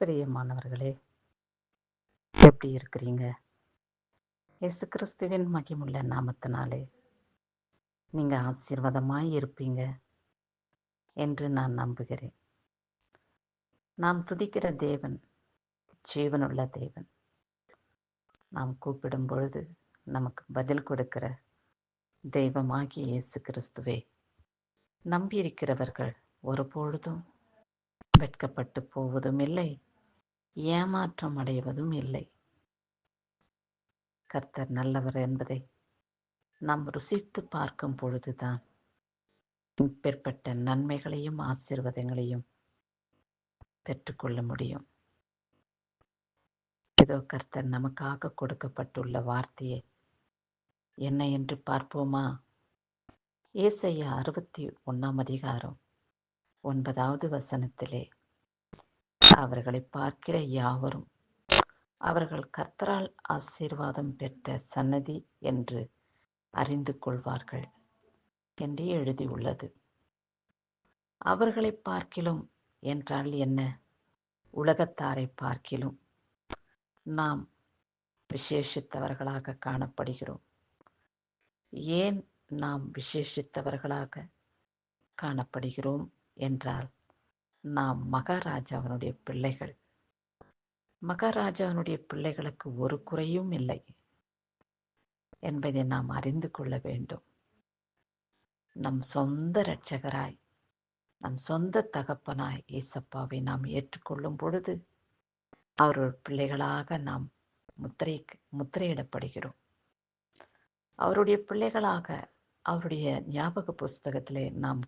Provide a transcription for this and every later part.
பிரியமானவர்களே எப்படி இருக்கிறீங்க? இயேசு கிறிஸ்துவின் மகிமுள்ள நாமத்தினாலே நீங்கள் ஆசீர்வாதமாய் இருப்பீங்க என்று நான் நம்புகிறேன். நாம் துதிக்கிற தேவன் ஜீவனுள்ள தேவன். நாம் கூப்பிடும் பொழுது நமக்கு பதில் கொடுக்கிற தெய்வமாகி இயேசு கிறிஸ்துவே நம்பியிருக்கிறவர்கள் ஒருபொழுதும் வெட்கப்பட்டு போவதும் இல்லை ஏமாற்றம் அடைவதும் இல்லை. கர்த்தர் நல்லவர் என்பதை நாம் ருசித்து பார்க்கும் பொழுதுதான் பிற்பட்ட நன்மைகளையும் ஆசீர்வாதங்களையும் பெற்றுக்கொள்ள முடியும். ஏதோ கர்த்தர் நமக்காக கொடுக்கப்பட்டுள்ள வார்த்தையை என்ன என்று பார்ப்போமா? ஏசையா அறுபத்தி ஒன்றாம் அதிகாரம் ஒன்பதாவது வசனத்திலே அவர்களை பார்க்கிற யாவரும் அவர்கள் கர்த்தரால் ஆசீர்வாதம் பெற்ற சன்னதி என்று அறிந்து கொள்வார்கள் என்று எழுதியுள்ளது. அவர்களை பார்க்கிலும் என்றால் என்ன? உலகத்தாரை பார்க்கிலும் நாம் விசேஷித்தவர்களாக காணப்படுகிறோம். ஏன் நாம் விசேஷித்தவர்களாக காணப்படுகிறோம் என்றால் நாம் மகாராஜாவினுடைய பிள்ளைகள். மகாராஜாவினுடைய பிள்ளைகளுக்கு ஒரு குறையும் இல்லை. என்பதை நாம் அறிந்து கொள்ள வேண்டும். நம் சொந்த இரட்சகராய் நம் சொந்த தகப்பனாய் ஏசப்பாவை நாம் ஏற்றுக்கொள்ளும் பொழுது அவரோட பிள்ளைகளாக நாம் முத்திரை முத்திரையிடப்படுகிறோம். அவருடைய பிள்ளைகளாக அவருடைய ஞாபக புஸ்தகத்திலே நாம்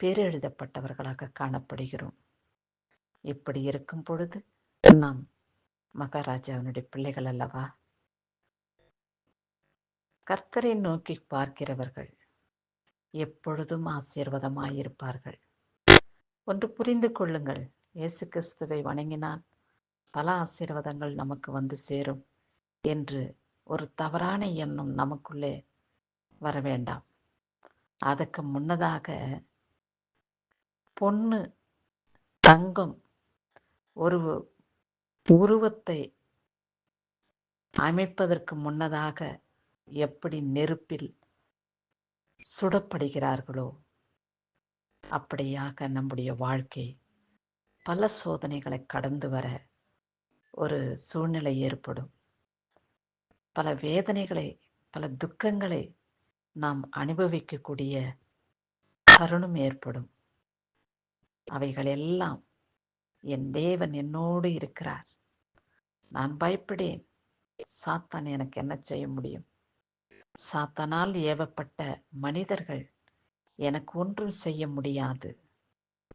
பேரெழுதப்பட்டவர்களாக காணப்படுகிறோம். இப்படி இருக்கும் பொழுது நாம் மகாராஜாவினுடைய பிள்ளைகள் அல்லவா? கர்த்தரை நோக்கி பார்க்கிறவர்கள் எப்பொழுதும் ஆசீர்வாதமாயிருப்பார்கள். ஒன்று புரிந்து கொள்ளுங்கள். இயேசு கிறிஸ்துவை வணங்கினால் பல ஆசீர்வாதங்கள் நமக்கு வந்து சேரும் என்று ஒரு தவறான எண்ணம் நமக்குள்ளே வர வேண்டாம். அதுக்கு முன்னதாக பொண்ணு தங்கம் ஒரு உருவத்தை அமைப்பதற்கு முன்னதாக எப்படி நெருப்பில் சுடப்படுகிறார்களோ அப்படியாக நம்முடைய வாழ்க்கை பல சோதனைகளை கடந்து வர ஒரு சூழ்நிலை ஏற்படும். பல வேதனைகளை பல துக்கங்களை நாம் அனுபவிக்கக்கூடிய தருணம் ஏற்படும். அவைகள் எல்லாம் என் தேவன் என்னோடு இருக்கிறார். நான் பயப்படேன். சாத்தான் எனக்கு என்ன செய்ய முடியும்? சாத்தானால் ஏவப்பட்ட மனிதர்கள் எனக்கு ஒன்றும் செய்ய முடியாது.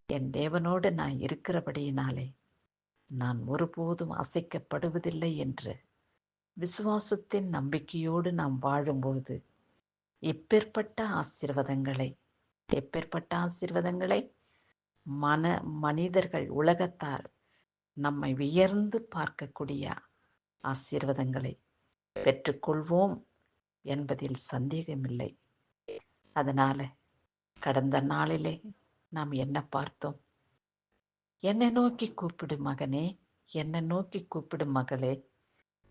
என் தேவனோடு நான் இருக்கிறபடியினாலே நான் ஒருபோதும் அசைக்கப்படுவதில்லை என்று விசுவாசத்தின் நம்பிக்கையோடு நாம் வாழும்பொழுது எப்பேற்பட்ட ஆசீர்வாதங்களை எப்பேற்பட்ட ஆசீர்வாதங்களை மன மனிதர்கள் உலகத்தார் நம்மை வியர்ந்து பார்க்கக்கூடிய ஆசீர்வாதங்களை பெற்றுக்கொள்வோம் என்பதில் சந்தேகமில்லை. அதனால கடந்த நாளிலே நாம் என்ன பார்த்தோம்? என்னை நோக்கி கூப்பிடு மகனே என்னை நோக்கி கூப்பிடு மகளே.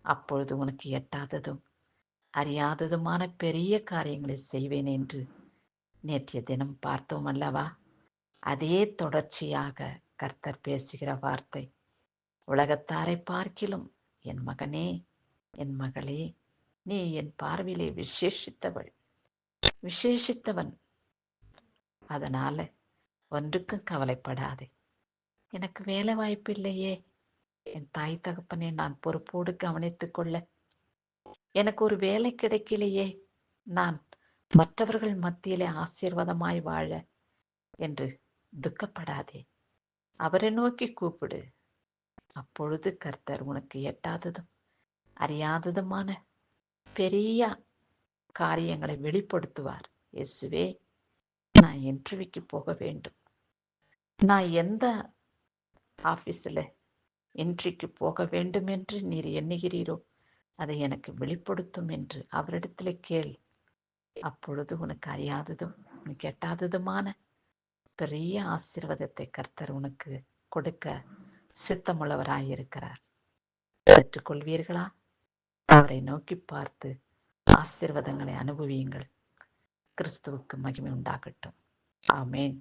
அப்பொழுது உனக்கு எட்டாததும் அறியாததுமான பெரிய காரியங்களை செய்வேன் என்று நேற்றைய தினம் பார்த்தோம் அல்லவா? அதே தொடர்ச்சியாக கர்த்தர் பேசுகிற வார்த்தை உலகத்தாரை பார்க்கிலும் என் மகனே என் மகளே நீ என் பார்வையிலே விசேஷித்தவள் விசேஷித்தவன். அதனால ஒன்றுக்கும் கவலைப்படாதே. எனக்கு வேலை வாய்ப்பு இல்லையே. என் தாய் தகப்பனை நான் பொறுப்போடு கவனித்துக் கொள்ள. எனக்கு ஒரு வேலை கிடைக்கலையே. நான் மற்றவர்கள் மத்தியிலே ஆசீர்வாதமாய் வாழ என்று துக்கப்படாதே. அவரை நோக்கி கூப்பிடு. அப்பொழுது கர்த்தர் உனக்கு எட்டாததும் அறியாததுமான பெரிய காரியங்களை வெளிப்படுத்துவார். இயேசுவே நான் இன்டர்வியூக்கு போக வேண்டும். நான் எந்த ஆஃபீஸில் இன்ட்ரிக்கு போக வேண்டும் என்று நீர் எண்ணுகிறீரோ அதை எனக்கு வெளிப்படுத்தும் என்று அவரிடத்தில் கேள். அப்பொழுது உனக்கு அறியாததும் உனக்கு எட்டாததுமான பெரிய ஆசீர்வாதத்தை கர்த்தர் உனக்கு கொடுக்க சித்தமுள்ளவராயிருக்கிறார். பெற்றுக்கொள்வீர்களா? அவரை நோக்கி பார்த்து ஆசீர்வாதங்களை அனுபவியுங்கள். கிறிஸ்துவுக்கு மகிமை உண்டாகட்டும். ஆமேன்.